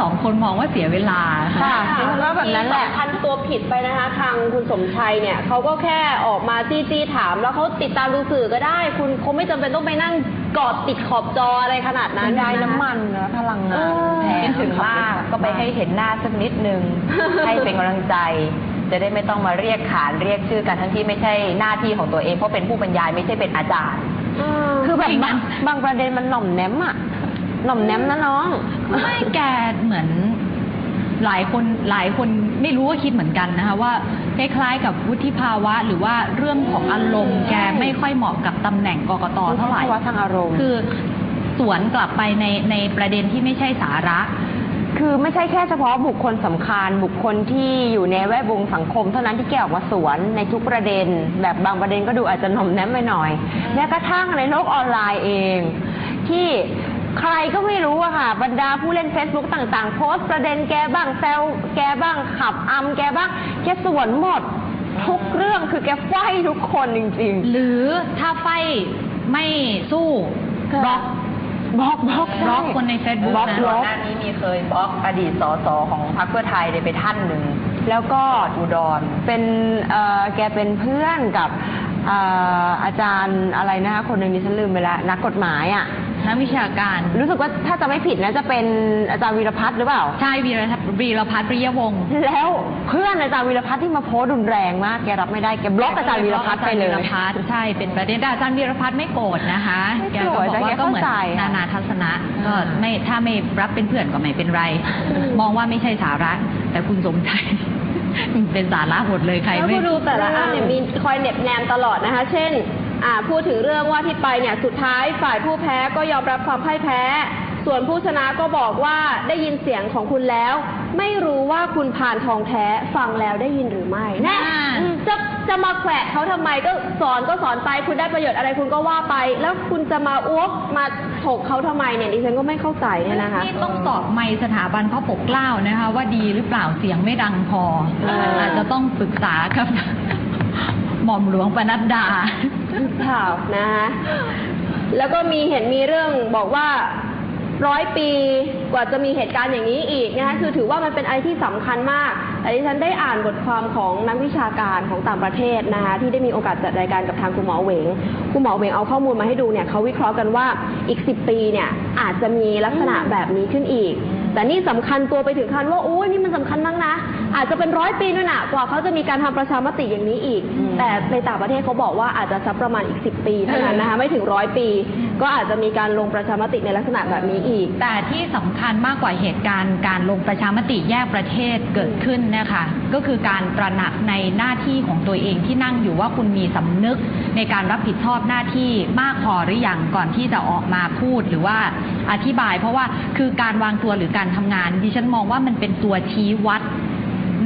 สองคนมองว่าเสียเวลาค่ะค่ะดิฉันว่าแบบนั้นแหละพันตัวผิดไปนะคะ ทางคุณสมชัยเนี่ยเขาก็แค่ออกมาจี้จี้ถาม แล้วเขาติดตามดูสื่อก็ได้ คุณคงไม่จำเป็นต้องไปนั่งกอดติดขอบจออะไรขนาดนั้นได้ะคะน้ำมันนะพลังงานเออแพคิงดถึงมากก็ไปให้เห็นหน้าสักนิดนึง ให้เป็นกำลังใจ จะได้ไม่ต้องมาเรียกขานเรียกชื่อกันทั้งที่ไม่ใช่หน้าที่ของตัวเองเพราะเป็นผู้บรรยายไม่ใช่เป็นอาจารย์คือแบบจริงบางนะบางประเด็นมันหน่อมแนมอะ หน่อมแนมนะน้อง ไม่แกเหมือนหลายคนหลายคนไม่รู้ว่าคิดเหมือนกันนะคะว่าคล้ายๆกับวุฒิภาวะหรือว่าเรื่องของอารมณ์แกไม่ค่อยเหมาะกับตำแหน่งกกตเท่าไหร่ภาวะทางอารมณ์คือสวนกลับไปในในประเด็นที่ไม่ใช่สาระ คือไม่ใช่แค่เฉพาะบุคคลสำคัญ บุคคลที่อยู่ในแวดวงสังคม เท่านั้นที่แกออกมาสวนในทุกประเด็น แบบบางประเด็นก็ดูอาจจะหน่อมแนมไปหน่อยแม้กระทั่งในโลกออนไลน์เอง ที่ ใครก็ไม่รู้อะค่ะ บรรดาผู้เล่น Facebook ต่างๆ โพสต์ประเด็นแกบ้างแซวแกบ้างขับอำแกบ้างแกสวนหมดทุกเรื่องคือแกไฟทุกคนจริง หรือถ้าไฟไม่สู้ค่ะ บล็อกๆบล็อกบล็อกบล็อกคนใน Facebook บล็อกนะ บล็ก่ออก นหน้านี้มีเคยบล็อกอดีตสสของพรรคเพื่อไทยเลยไปท่านหนึ่งแล้วก็อุดร เป็นเอ่อแกเป็นเพื่อนกับเอ่ออาจารย์อะไรนะคะคนหนึ่งดิฉันลืมไปแล้วนักกฎหมายอะ นักวิชาการ รู้สึกว่าถ้าจะไม่ผิดนะจะเป็นอาจารย์วีรพัฒน์หรือเปล่า ใช่วีรพัฒน์วีรพัฒน์ปริยวงศ์แล้วเพื่อนอาจารย์วีรพัฒน์ที่มาโพสต์รุนแรงมากแกรับไม่ได้แกบล็อกอาจารย์วีรพัฒน์ไปเลยอาจารวีรพัฒน์ใช่เป็นประเด็นแต่อาจารย์วีรพัฒน์ไม่โกรธนะคะไม่แกโกรก็ธบอกว่าแต่แกก็เหมือนเข้าใจนานาทัศนะก็อ่า ไม่ถ้าไม่รับเป็นเพื่อนก็ไม่เป็นไร มองว่าไม่ใช่สาระ แต่คุณสมชัยเป็นสาระหมดเลยใครแล้วไม่ ผู้ดูแต่ละอันเนี่ยมีคอยเหน็บแนมตลอดนะคะ เช่นอ่า พูดถึงเรื่องว่าที่ไปเนี่ยสุดท้ายฝ่ายผู้แพ้ก็ยอมรับความพ่ายแพ้ ส่วนผู้ชนะก็บอกว่าได้ยินเสียงของคุณแล้ว ไม่รู้ว่าคุณผ่านทองแท้ฟังแล้วได้ยินหรือไม่แน่อ่าอืมจะจะมาแขวะเขาทำไมก็สอนก็สอนไปคุณได้ประโยชน์อะไรคุณก็ว่าไป แล้วคุณจะมาอ้วกมาถกเขาทำไมเนี่ยดิฉันก็ไม่เข้าใจเนี่ยนะคะนี่ต้องสอบไม่สถาบันพระปกเกล้านะคะ ว่าดีหรือเปล่าเสียงไม่ดังพอเออออาจจะต้องปรึกษากับหม่อมหลวงปนัดดา ข่านะคะแล้วก็มีเห็นมีเรื่องบอกว่าร้อยปีกว่าจะมีเหตุการณ์อย่างนี้อีกนะคะคือถือว่ามันเป็นอะไรที่สำคัญมากแต่ดิฉันได้อ่านบทความของนักวิชาการของต่างประเทศนะคะที่ได้มีโอกาสจัดรายการกับทางคุณหมอเหวงคุณหมอเหวงเอาข้อมูลมาให้ดูเนี่ยเขาวิเคราะห์กันว่าอีก 10 ปีเนี่ยอาจจะมีลักษณะแบบนี้ขึ้นอีก แต่นี่สำคัญตัวไปถึงขั้นว่าโอ้ยนี่มันสำคัญมากนะ อาจจะเป็นร้อยปีนู่นน่ะกว่าเขาจะมีการทำประชามติอย่างนี้อีก แต่ในต่างประเทศเขาบอกว่าอาจจะสักประมาณอีก 10 ปีเท่านั้นนะคะไม่ถึงร้อยปี ก็อาจจะมีการลงประชามติในลักษณะแบบนี้อีก แต่ที่สำคัญมากกว่าเหตุการณ์การลงประชามติแยกประเทศเกิดขึ้นนะคะ ก็คือการตระหนักในหน้าที่ของตัวเองที่นั่งอยู่ว่าคุณมีสำนึกในการรับผิดชอบหน้าที่มากพอหรือยังก่อนที่จะออกมาพูดหรือว่าอธิบาย เพราะว่าคือการวางตัวหรือการทำงานดิฉันมองว่ามันเป็นตัวชี้วัด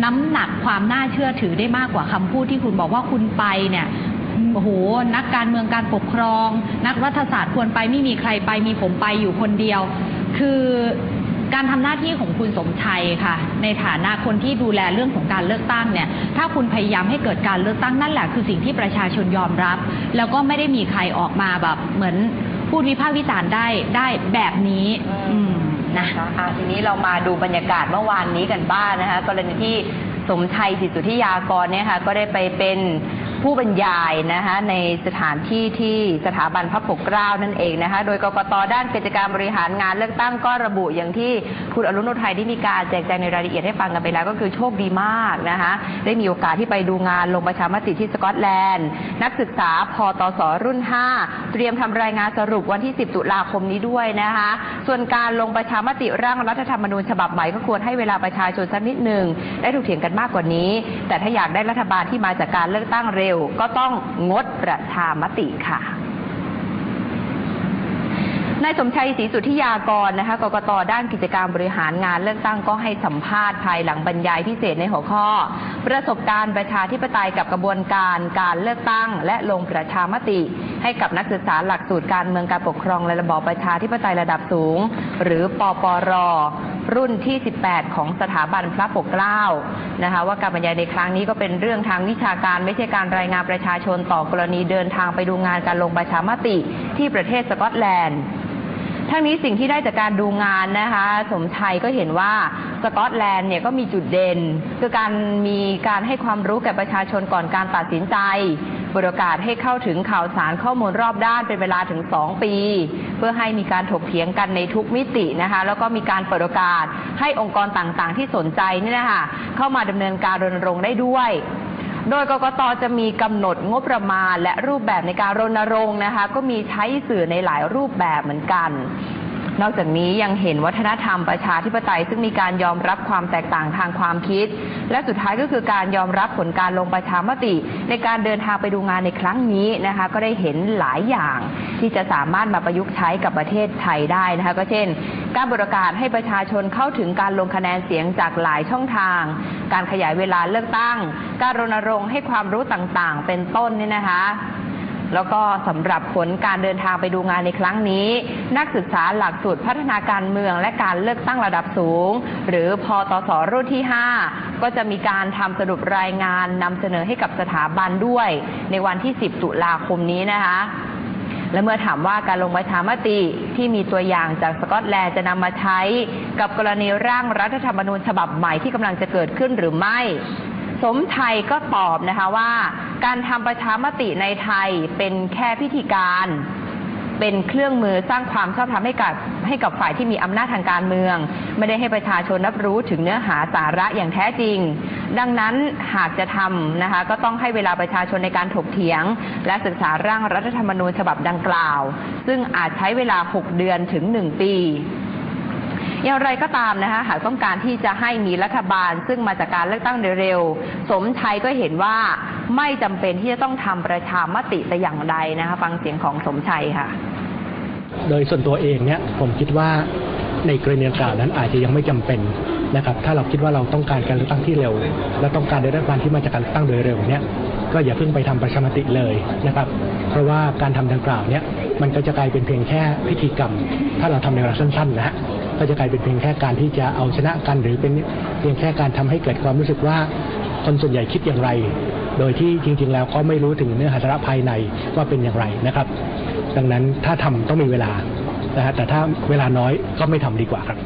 น้ำหนักความน่าเชื่อถือได้มากกว่าคำพูดที่คุณบอกว่าคุณไปเนี่ยโอ้โหนักการเมืองการปกครอง นักรัฐศาสตร์ควรไปไม่มีใครไปมีผมไปอยู่คนเดียว คือการทำหน้าที่ของคุณสมชัยค่ะ ในฐานะคนที่ดูแลเรื่องของการเลือกตั้งเนี่ย ถ้าคุณพยายามให้เกิดการเลือกตั้งนั่นแหละคือสิ่งที่ประชาชนยอมรับ แล้วก็ไม่ได้มีใครออกมาแบบเหมือนพูดวิพากษ์วิจารณ์ได้ได้แบบนี้ อืม นะคะอะทีนี้เรามาดูบรรยากาศเมื่อวานนี้กันบ้างนะคะ กรณีที่สมชัยจิตสุทธิยากรเนี่ยค่ะ ก็ได้ไปเป็น ผู้บรรยายนะคะในสถานที่ที่สถาบันพระปกเกล้านั่นเองนะคะโดยกกตด้านกิจการบริหารงานเลือกตั้งก็ระบุอย่างที่คุณอรุณอุทัยได้มีการแจกแจงในรายละเอียดให้ฟังกันไปแล้วก็คือโชคดีมากนะคะได้มีโอกาสที่ไปดูงานลงประชามติที่สกอตแลนด์ นักศึกษาพอตสรุ่น 5 เตรียมทำรายงานสรุปวันที่ 10 ตุลาคมนี้ด้วยนะคะส่วนการลงประชามติร่างรัฐธรรมนูญฉบับใหม่ก็ควรให้เวลาประชาชนสักนิดหนึ่งได้ถูกเถียงกันมากกว่านี้ แต่ถ้าอยากได้รัฐบาลที่มาจากการเลือกตั้งเร็วก็ต้องงดประชามติค่ะนายสมชัยศรีสุทธิยากรนะคะกกตด้านกิจการบริหารงานเลือกตั้งก็ให้สัมภาษณ์ภายหลังบรรยายพิเศษในหัวข้อ ประสบการณ์ประชาธิปไตยกับกระบวนการการเลือกตั้ง และลงประชามติ ให้กับนักศึกษาหลักสูตรการเมืองการปกครองและระบอบประชาธิปไตยระดับสูง หรือปปร รุ่นที่ 18 ของสถาบันพระปกเกล้านะคะว่าการบรรยายในครั้งนี้ก็เป็นเรื่องทางวิชาการ ไม่ใช่การรายงานประชาชนต่อกรณีเดินทางไปดูงานการลงประชามติที่ประเทศสกอตแลนด์ทั้งนี้สิ่งที่ได้จากการดูงานนะคะ สมชัยก็เห็นว่าสกอตแลนด์เนี่ยก็มีจุดเด่น คือการมีการให้ความรู้แก่ประชาชนก่อนการตัดสินใจ เปิดโอกาสให้เข้าถึงข่าวสารข้อมูลรอบด้านเป็นเวลาถึง 2 ปี เพื่อให้มีการถกเถียงกันในทุกมิตินะคะ แล้วก็มีการเปิดโอกาสให้องค์กรต่างๆ ที่สนใจนี่นะคะเข้ามาดำเนินการรณรงค์ได้ด้วยโดยกกตจะมีกำหนดงบประมาณและรูปแบบในการรณรงค์นะคะ ก็มีใช้สื่อในหลายรูปแบบเหมือนกัน นอกจากนี้ยังเห็นวัฒนธรรมประชาธิปไตย ซึ่งมีการยอมรับความแตกต่างทางความคิด และสุดท้ายก็คือการยอมรับผลการลงประชามติ ในการเดินทางไปดูงานในครั้งนี้นะคะ ก็ได้เห็นหลายอย่าง ที่จะสามารถมาประยุกต์ใช้กับประเทศไทยได้นะคะ ก็เช่น การบริการให้ประชาชนเข้าถึงการลงคะแนนเสียงจากหลายช่องทาง การขยายเวลาเลือกตั้ง การรณรงค์ให้ความรู้ต่างๆ เป็นต้นนี่นะคะ แล้วก็สำหรับผลการเดินทางไปดูงานในครั้งนี้ นักศึกษาหลักสูตรพัฒนาการเมืองและการเลือกตั้งระดับสูง หรือพอตสรุ่นที่ 5 ก็จะมีการทำสรุปรายงานนำเสนอให้กับสถาบันด้วย ในวันที่ 10 ตุลาคมนี้นะคะและเมื่อถามว่าการลงประชามติที่มีตัวอย่างจากสกอตแลนด์จะนำมาใช้ กับกรณีร่างรัฐธรรมนูญฉบับใหม่ที่กำลังจะเกิดขึ้นหรือไม่ สมชัยก็ตอบนะคะว่า การทำประชามติในไทยเป็นแค่พิธีการเป็นเครื่องมือสร้างความชอบธรรมให้กับให้กับฝ่ายที่มีอำนาจทางการเมือง ไม่ได้ให้ประชาชนรับรู้ถึงเนื้อหาสาระอย่างแท้จริง ดังนั้นหากจะทำนะคะก็ต้องให้เวลาประชาชนในการถกเถียง และศึกษาร่างรัฐธรรมนูญฉบับดังกล่าว ซึ่งอาจใช้เวลา 6 เดือนถึง 1 ปี อย่างไรก็ตามนะคะหากต้องการที่จะให้มีรัฐบาล ซึ่งมาจากการเลือกตั้งเร็วๆสมชัยก็เห็นว่าไม่จำเป็นที่จะต้องทำประชามติแต่อย่างใดนะคะฟังเสียงของสมชัยค่ะ โดยส่วนตัวเองเนี่ยผมคิดว่าในกรณีดังกล่าวนั้นอาจจะยังไม่จำเป็นนะครับ ถ้าเราคิดว่าเราต้องการการเลือกตั้งที่เร็ว และต้องการได้รัฐบาลที่มาจากการเลือกตั้งโดยเร็วเนี่ยก็อย่าเพิ่งไปทำประชามติเลยนะครับ เพราะว่าการทำดังกล่าวเนี่ยมันก็จะกลายเป็นเพียงแค่พิธีกรรม ถ้าเราทำในเวลาสั้นๆนะฮะ ก็จะกลายเป็นเพียงแค่การที่จะเอาชนะกัน หรือเป็นเพียงแค่การทำให้เกิดความรู้สึกว่าคนส่วนใหญ่คิดอย่างไร โดยที่จริง ๆ แล้วก็ไม่รู้ถึงเนื้อหาสาระภายในว่าเป็นอย่างไรนะครับ ดังนั้นถ้าทำต้องมีเวลานะฮะแต่ถ้าเวลาน้อยก็ไม่ทำดีกว่าครับ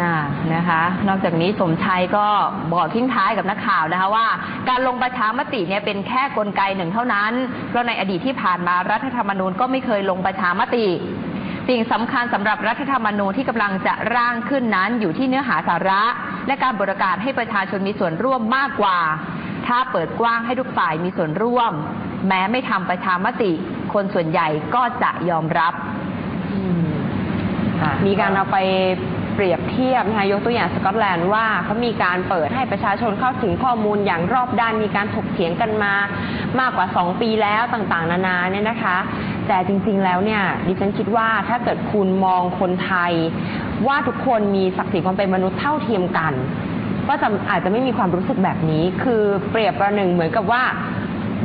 อ่านะคะ นอกจากนี้สมชัยก็บอกทิ้งท้ายกับนักข่าวนะคะว่า การลงประชามติเนี่ยเป็นแค่กลไกหนึ่งเท่านั้น เพราะในอดีตที่ผ่านมารัฐธรรมนูญก็ไม่เคยลงประชามติ สิ่งสำคัญสำหรับรัฐธรรมนูญที่กำลังจะร่างขึ้นนั้นอยู่ที่เนื้อหาสาระ และการบริการให้ประชาชนมีส่วนร่วมมากกว่า ถ้าเปิดกว้างให้ทุกฝ่ายมีส่วนร่วม แม้ไม่ทำประชามติ คนส่วนใหญ่ก็จะยอมรับค่ะ มีการเอาไปเปรียบเทียบนะคะยกตัวอย่างสกอตแลนด์ว่าเขามีการเปิดให้ประชาชนเข้าถึงข้อมูลอย่างรอบด้านมีการถกเถียงกันมามากกว่า 2 ปีแล้วต่างๆ นานาเนี่ยนะคะ แต่จริงๆแล้วเนี่ยดิฉันคิดว่าถ้าเกิดคุณมองคนไทย ว่าทุกคนมีศักดิ์ศรีความเป็นมนุษย์เท่าเทียมกัน ก็จะอาจจะไม่มีความรู้สึกแบบนี้ คือเปรียบประหนึ่งเหมือนกับว่า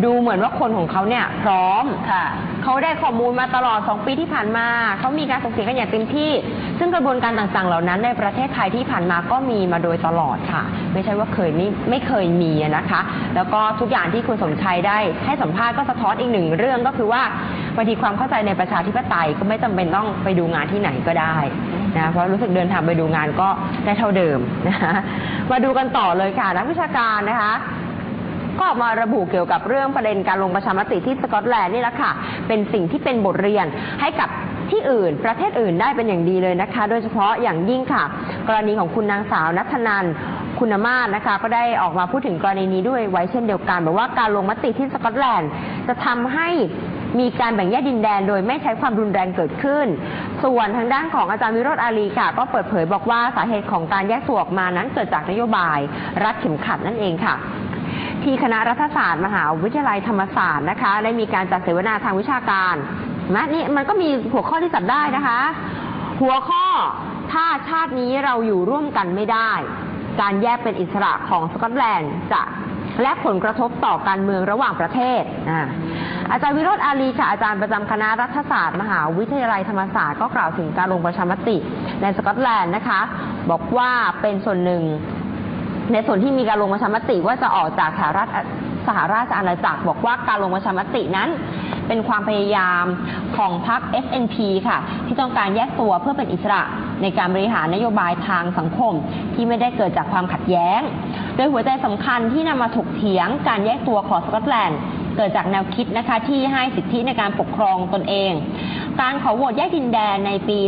ดูเหมือนว่าคนของเขาเนี่ยพร้อม ค่ะ เขาได้ข้อมูลมาตลอด 2 ปีที่ผ่านมา เขามีการส่งเสียงกันอย่างเต็มที่ ซึ่งกระบวนการต่างๆ เหล่านั้นในประเทศไทยที่ผ่านมาก็มีมาโดยตลอดค่ะ ไม่ใช่ว่าเคยไม่ไม่เคยมีอะนะคะ แล้วก็ทุกอย่างที่คุณสมชัยได้ ให้สัมภาษณ์ก็สะท้อนอีกหนึ่งเรื่องก็คือว่าบางทีความเข้าใจในประชาธิปไตยก็ไม่จำเป็นต้องไปดูงานที่ไหนก็ได้นะเพราะรู้สึกเดินทางไปดูงานก็ได้เท่าเดิมนะคะมาดูกันต่อเลยค่ะนักวิชาการนะคะ ก็ออกมาระบุเกี่ยวกับเรื่องประเด็นการลงประชามติที่สกอตแลนด์นี่แหละค่ะ เป็นสิ่งที่เป็นบทเรียนให้กับที่อื่น ประเทศอื่นได้เป็นอย่างดีเลยนะคะ โดยเฉพาะอย่างยิ่งค่ะ กรณีของคุณนางสาวนัทนันคุณมาศนะคะ ก็ได้ออกมาพูดถึงกรณีนี้ด้วยไว้เช่นเดียวกันบอกว่าการลงมติที่สกอตแลนด์จะทำให้มีการแบ่งแยกดินแดนโดยไม่ใช้ความรุนแรงเกิดขึ้น ส่วนทางด้านของอาจารย์วิโรจน์อาลีค่ะ ก็เปิดเผยบอกว่าสาเหตุของการแยกตัวออกมานั้นเกิดจากนโยบาย รัดเข็มขัดนั่นเองค่ะ ที่คณะรัฐศาสตร์มหาวิทยาลัยธรรมศาสตร์นะคะ ได้มีการจัดเสวนาทางวิชาการแม้นี่มันก็มีหัวข้อที่จัดได้นะคะ หัวข้อถ้าชาตินี้เราอยู่ร่วมกันไม่ได้ การแยกเป็นอิสระของสกอตแลนด์จะและผลกระทบต่อการเมืองระหว่างประเทศ อาจารย์วิโรธอาลีค่ะอาจารย์ประจำคณะรัฐศาสตร์ มหาวิทยาลัยธรรมศาสตร์ก็กล่าวถึงการลงประชามติในสกอตแลนด์นะคะ บอกว่าเป็นส่วนหนึ่ง ในส่วนที่มีการลงประชามติว่าจะออกจากสหรัฐสหราชอาณาจักรบอกว่าการลงประชามตินั้น เป็นความพยายามของพรรค SNP ค่ะ ที่ต้องการแยกตัวเพื่อเป็นอิสระในการบริหารนโยบายทางสังคม ที่ไม่ได้เกิดจากความขัดแย้ง โดยหัวใจสำคัญที่นำมาถกเถียงการแยกตัวของสกอตแลนด์เกิดจากแนวคิดนะคะที่ให้สิทธิในการปกครองตนเอง การขอโหวตแยกดินแดนในปี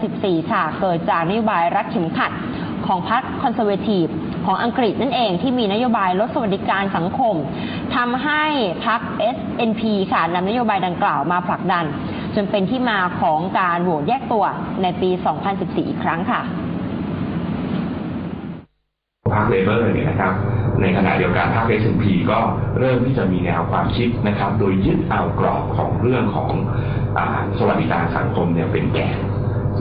2014 ค่ะ เกิดจากนโยบายรัฐเข็มขัดของพรรคคอนเซอร์เวทีฟ ของอังกฤษนั่นเองที่มีนโยบายลดสวัสดิการสังคมทำให้พรรค SNP ค่ะนำนโยบายดังกล่าวมาผลักดัน จนเป็นที่มาของการโหวตแยกตัวในปี 2014 อีกครั้งค่ะพรรคเลเบอร์เนี่ยนะครับในขณะเดียวกันพรรค S&P ก็เริ่มที่จะมีแนวความคิดนะครับ โดยยึดเอากรอบของเรื่องของอสวัสดิการสังคมเนี่ยเป็นแกน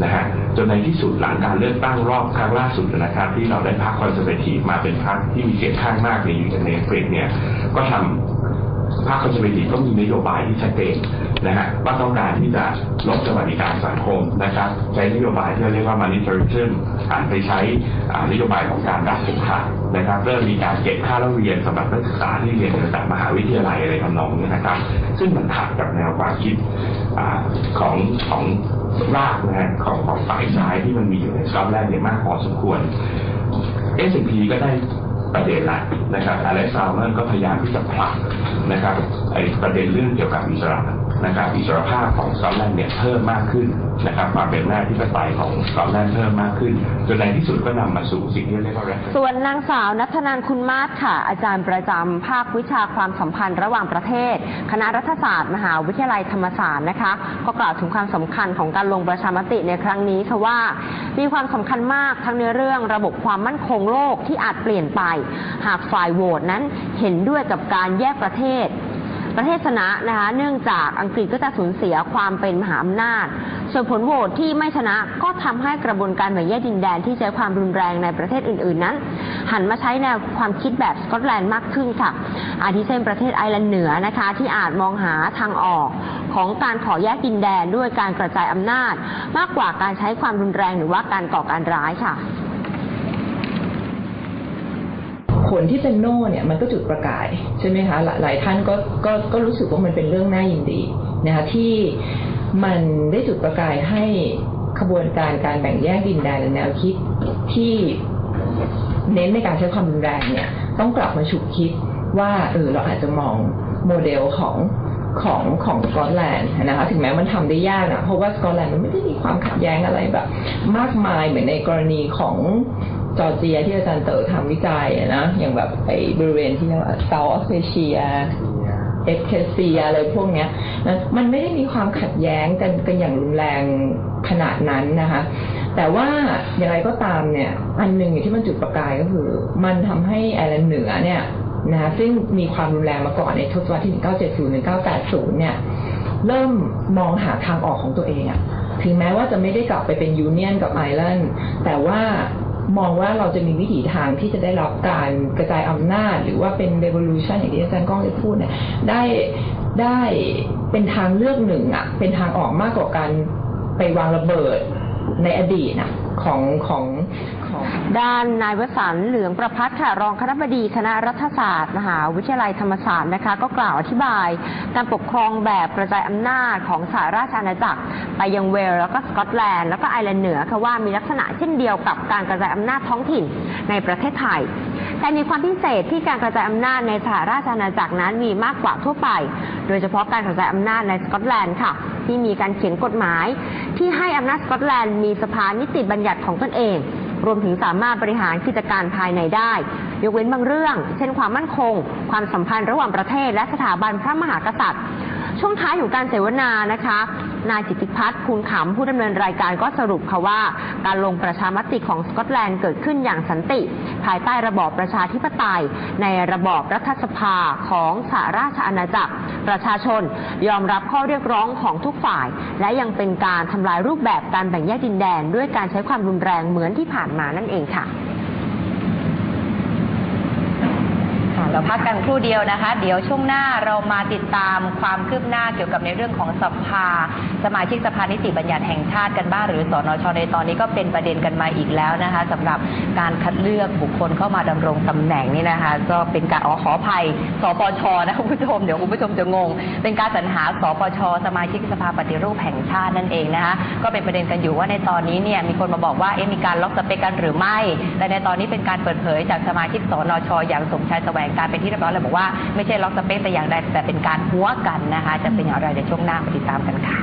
นะฮะจนในที่สุดหลังการเลือกตั้งรอบครั้งล่าสุดนะครับ ที่เราได้พรรคคอนเซอร์เวทีฟมาเป็นพรรคที่มีเสียงข้างมากในอยู่ในอังกฤษเนี่ยก็ทำภาคคอนเซอร์เวทีฟก็มีนโยบายที่ชัดเจน นะฮะว่าต้องการที่จะลดสวัสดิการสังคมนะครับ ใช้นโยบายที่เรียกว่า monetarism หันไปใช้นโยบายของการรัฐสงครามนะครับ เริ่มมีการเก็บค่าเล่าเรียนสำหรับนักศึกษาที่เรียนในระดับมหาวิทยาลัยอะไรทำนองนี้นะครับ ซึ่งมันขัดกับแนวความคิดอของของรากนะฮะของของฝ่ายซ้ายที่มันมีอยู่ในสกอตแลนด์เนี่ยมากพอสมควร S&P ก็ได้ประเด็นละนะครับอเล็กซาวเมอร์ก็พยายามที่จะผลักนะครับไอ้ประเด็นเรื่องเกี่ยวกับอิสระ นะครับอิสรภาพของสกอตแลนด์เนี่ยเพิ่มมากขึ้นนะครับความเป็นหน้าที่ปไตยของสกอตแลนด์เพิ่มมากขึ้นจนในที่สุดก็นำมาสู่สิ่งที่เรียกว่า referendum ส่วนนางสาวนัทนันคุณมาศค่ะ อาจารย์ประจำภาควิชาความสัมพันธ์ระหว่างประเทศ คณะรัฐศาสตร์ มหาวิทยาลัยธรรมศาสตร์นะคะก็กล่าวถึงความสำคัญของการลงประชามติในครั้งนี้ค่ะว่า มีความสำคัญมากทั้งในเรื่องระบบความมั่นคงโลกที่อาจเปลี่ยนไป หากฝ่ายโหวตนั้นเห็นด้วยกับการแยกประเทศ ประเทศชนะนะคะเนื่องจากอังกฤษก็จะสูญเสียความเป็นมหาอำนาจ ส่วนผลโหวตที่ไม่ชนะก็ทำให้กระบวนการแบ่งแยกดินแดนที่ใช้ความรุนแรงในประเทศอื่น ๆ นั้น หันมาใช้แนวความคิดแบบสกอตแลนด์มากขึ้นค่ะ อาทิเช่นประเทศไอร์แลนด์เหนือนะคะที่อาจมองหาทางออกของการขอแยกดินแดนด้วยการกระจายอำนาจ มากกว่าการใช้ความรุนแรงหรือว่าการก่อการร้ายค่ะ ผลที่เป็นโน่เนี่ยมันก็จุดประกายใช่ไหมคะหลายท่านก็ก็ก็รู้สึกว่ามันเป็นเรื่องน่ายินดีนะคะที่มันได้จุดประกายให้ขบวนการการแบ่งแยกดินแดนหรือแนวคิดที่เน้นในการใช้ความรุนแรงเนี่ย ต้องกลับมาฉุกคิดว่าเออเราอาจจะมองโมเดลของของของสกอตแลนด์นะคะถึงแม้มันทำได้ยากนะเพราะว่าสกอตแลนด์มันไม่ได้มีความขัดแย้งอะไรแบบ มากมายเหมือนในกรณีของ จอร์เจียที่อาจารย์เต๋อทำวิจัยนะอย่างแบบไอ้บริเวณที่เรียกว่าเซาท์ออสเตรเชียเอฟเคเซียอะไรพวกเนี้ยนะมันไม่ได้มีความขัดแย้งกันกันอย่างรุนแรงขนาดนั้นนะคะ แต่ว่าอย่างไรก็ตามเนี่ย อันหนึ่งที่มันจุดประกายก็คือ มันทำให้ไอร์แลนด์เหนือเนี่ยนะคะซึ่งมีความรุนแรงมาก่อนในทศวรรษที่ 1970 1980 เนี่ย เริ่มมองหาทางออกของตัวเองอะถึงแม้ว่าจะไม่ได้กลับไปเป็นยูเนียนกับไอร์แลนด์แต่ว่า มองว่าเราจะมีวิถีทางที่จะได้รับการกระจายอำนาจ หรือว่าเป็น revolution อย่างที่อาจารย์ก้องได้พูดเนี่ยได้ได้เป็นทางเลือกหนึ่งอะเป็นทางออกมากกว่าการไปวางระเบิดในอดีตอะของของ ด้านนายวสันต์เหลืองประพัฒน์ค่ะรองคณบดีคณะรัฐศาสตร์ มหาวิทยาลัยธรรมศาสตร์นะคะ ก็กล่าวอธิบาย การปกครองแบบกระจายอำนาจของสหราชอาณาจักร ไปยังเวลแล้วก็สกอตแลนด์แล้วก็ไอร์แลนด์เหนือค่ะว่ามีลักษณะเช่นเดียวกับการกระจายอำนาจท้องถิ่นในประเทศไทยแต่มีความพิเศษที่การกระจายอำนาจในสหราชอาณาจักรนั้นมีมากกว่าทั่วไป โดยเฉพาะการกระจายอำนาจในสกอตแลนด์ค่ะ ที่มีการเขียนกฎหมาย ที่ให้อำนาจสกอตแลนด์มีสภานิติบัญญัติของตนเอง รวมถึงสามารถบริหารกิจการภายในได้ ยกเว้นบางเรื่อง เช่นความมั่นคง ความสัมพันธ์ระหว่างประเทศและสถาบันพระมหากษัตริย์ ช่วงท้ายของการเสวนานะคะ นายจิติพัฒน์ภูลขำผู้ดำเนินรายการก็สรุปค่ะว่า การลงประชามติของสกอตแลนด์เกิดขึ้นอย่างสันติ ภายใต้ระบอบประชาธิปไตย ในระบอบรัฐสภาของสหราชอาณาจักร ประชาชนยอมรับข้อเรียกร้องของทุกฝ่าย และยังเป็นการทำลายรูปแบบการแบ่งแยกดินแดน ด้วยการใช้ความรุนแรงเหมือนที่ผ่านมานั่นเองค่ะ เราพักกันครู่เดียวนะคะ เดี๋ยวช่วงหน้าเรามาติดตามความคืบหน้าเกี่ยวกับในเรื่องของสภา สมาชิกสภานิติบัญญัติแห่งชาติกันบ้างหรือสนชในตอนนี้ก็เป็นประเด็นกันมาอีกแล้วนะคะสำหรับการคัดเลือกบุคคลเข้ามาดำรงตำแหน่งนี่นะคะ ก็เป็นการอ๋อขออภัยสปชนะคุณผู้ชมเดี๋ยวคุณผู้ชมจะงง เป็นการสรรหาสปชสมาชิกสภาปฏิรูปแห่งชาตินั่นเองนะคะก็เป็นประเด็นกันอยู่ว่าในตอนนี้เนี่ยมีคนมาบอกว่าเอ๊ะมีการล็อกสเปกกันหรือไม่ แต่ในตอนนี้เป็นการเปิดเผยจากสมาชิกสนชอย่างสมชายแสวงการการเป็นที่เรียบร้อยเลยบอกว่าไม่ใช่ล็อกสเปซแต่อย่างใดแต่เป็นการหัวกันนะคะ จะเป็นอย่างไรในช่วงหน้ามาติดตามกันค่ะ